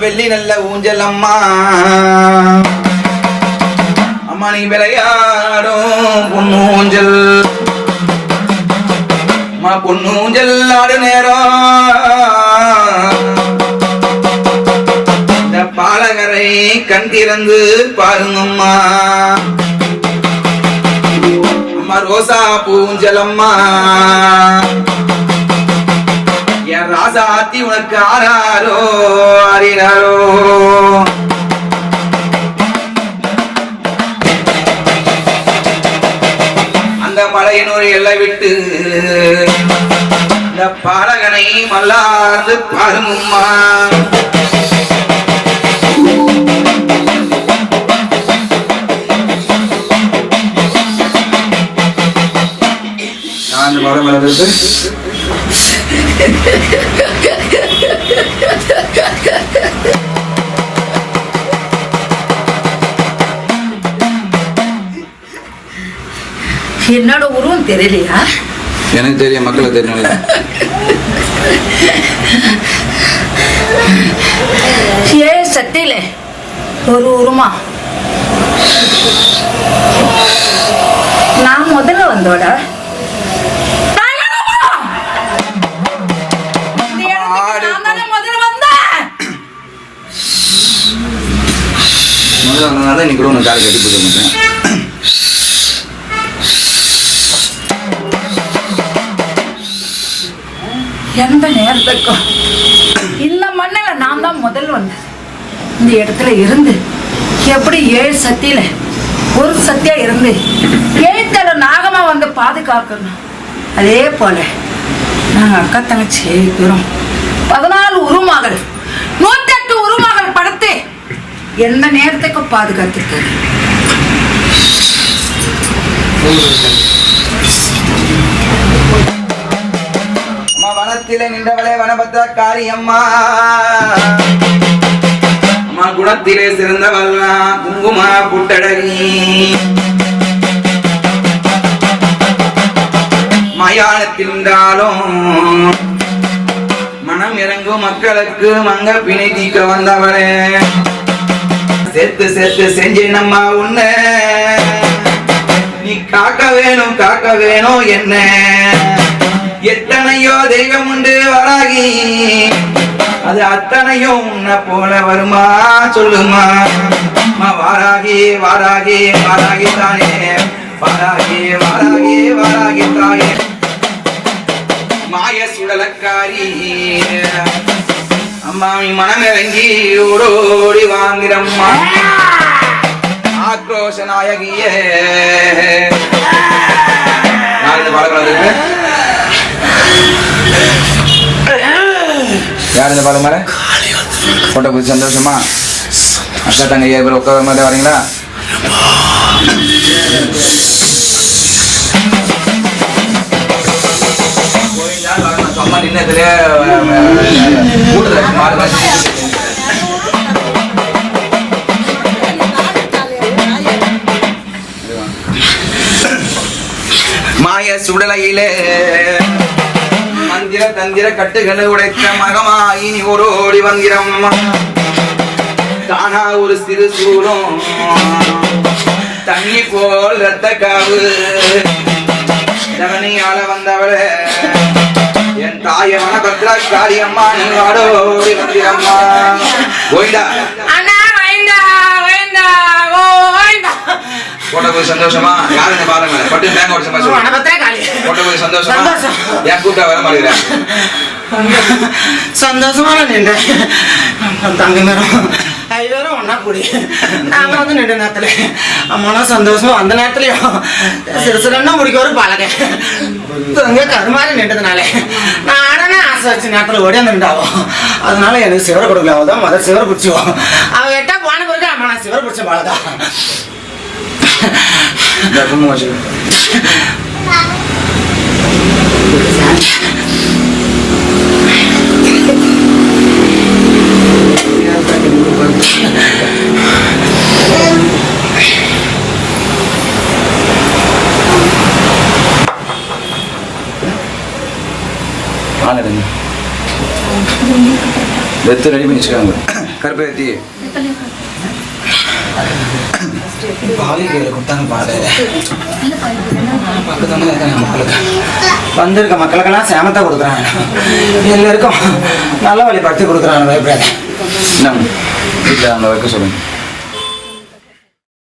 வெள்ளி நல்ல ஊஞ்சல் அம்மா. அம்மா நீ விளையாடும் பொண்ணு ஊஞ்சல். அம்மா பொண்ணு ஊஞ்சல் ஆடு நேரம். இந்த பாலகரை கண் திறந்து பாருங்கம்மா அம்மா. ரோசா பூஞ்சல் ஆசாத்தி உனக்கு ஆறாரோ அறினாரோ அந்த மலையனூர் எல்லை விட்டு இந்த பாலகனை மல்லார்ந்து பாருங்கம்மா. நான் மரம் வளர்ந்து என்னோட உருவம் தெரியலையா? எனக்கு தெரியும் மக்களுக்கு தெரியல ஏ சத்தியில ஒரு உருமா. நான் முதல்ல வந்தோட முதல்ல வந்ததுனால இன்னைக்கு கூட உனக்கு காலை கட்டி பூஜை பண்ணுறேன் எந்த நேரத்துக்கும்? இந்த மண்ணில் நான் தான் முதல் வந்தேன். இந்த இடத்துல இருந்து எப்படி ஏழு சத்தியில ஒரு சத்தியா இருந்து ஏத்தல நாகமா வந்து பாதுகாக்கணும்? அதே போல நாங்கள் அக்கா தங்கச்சி ஏழு பேரும் பதினாலு உருமகள் நூற்றெட்டு எந்த நேரத்துக்கும் பாதுகாத்துருக்காரு அம்மா வனத்திலே நின்றவளே வனபத்திர காரியம்மா அம்மா குணத்திலே சிறந்தவள்னா குங்கும புட்டடகி மயானத்தின்றாலும் மனம் இறங்கும் மக்களுக்கு மங்க பிணை தீக்க வந்தவரே சேர்த்து சேர்த்து செஞ்சேனம்மா உன்ன. நீ காக்க வேணும் காக்க வேணும் என்ன? எத்தனையோ தெய்வம் உண்டு வராகி. அது அத்தனையும் உன்னை போல வருமா? சொல்லுமா. அம்மா வாராகி வாராகி வாராகி தானே. வாராகி வாராகி வாராகி தாயே மாய சுடலக்காரி. அம்மா நீ மனமிறங்கி ஓடோடி வாங்கிறம்மா ஆக்ரோஷ நாயகிய. யார் இந்த பாடக்கூடாது யார் இந்த பாடம் மேல? போட்ட புது சந்தோஷமா? அக்கா தங்க ஏழு பேர் உட்கார மாதிரி வரீங்களா? கோவிந்தா, சம்மா நின்னதுல மாய சுடலையிலே மந்திர தந்திர கட்டுகளை உடைத்த மகமாயி நீ ஓடோடி வந்திரம் தானா ஒரு சிறு சூரம் தண்ணி போல் ரத்த காவு. தவணையால வந்தவளே. நீ வாடோடி வந்திரம்மா அண்ணா போட்ட போய் சந்தோஷமா? பாருங்க? பட்டு ஒரு சந்தோஷம் வனபத்திர காளி போட்ட போய் சந்தோஷமா. ஏன் வர மாட்டேங்கிறேன் சந்தோஷமான நின்று. தங்க நேரம். ஐவரும் ஒன்றா கூடி. நாங்கள் வந்து நின்ற நேரத்தில். அம்மானா சந்தோஷமா அந்த நேரத்துலையும் சிறு சிறுன்னா முடிக்க ஒரு பழக தங்க கருமாறி நின்றதுனால. நானே ஆசை வச்ச நேரத்தில் ஓடி வந்துட்டாவோ அதனால எனக்கு சிவரை கொடுக்கல அவள் தான் முதல் சிவரை பிடிச்சிவோம் அவள் எட்டா போன பிறகு அம்மா நான் சிவரை பிடிச்ச பாலதான் ஆள் எடுங்க வெத்து. ரெடி பண்ணி வச்சுக்காங்க கருப்பேத்தி வந்திருக்க மக்களுக்கெல்லாம் சேமத்தை கொடுக்குறாங்க. எல்லாருக்கும் நல்ல வழி படுத்தி கொடுக்குறாங்க பயப்படாத. வீட்டில் அங்கே வைக்க சொல்லுங்க.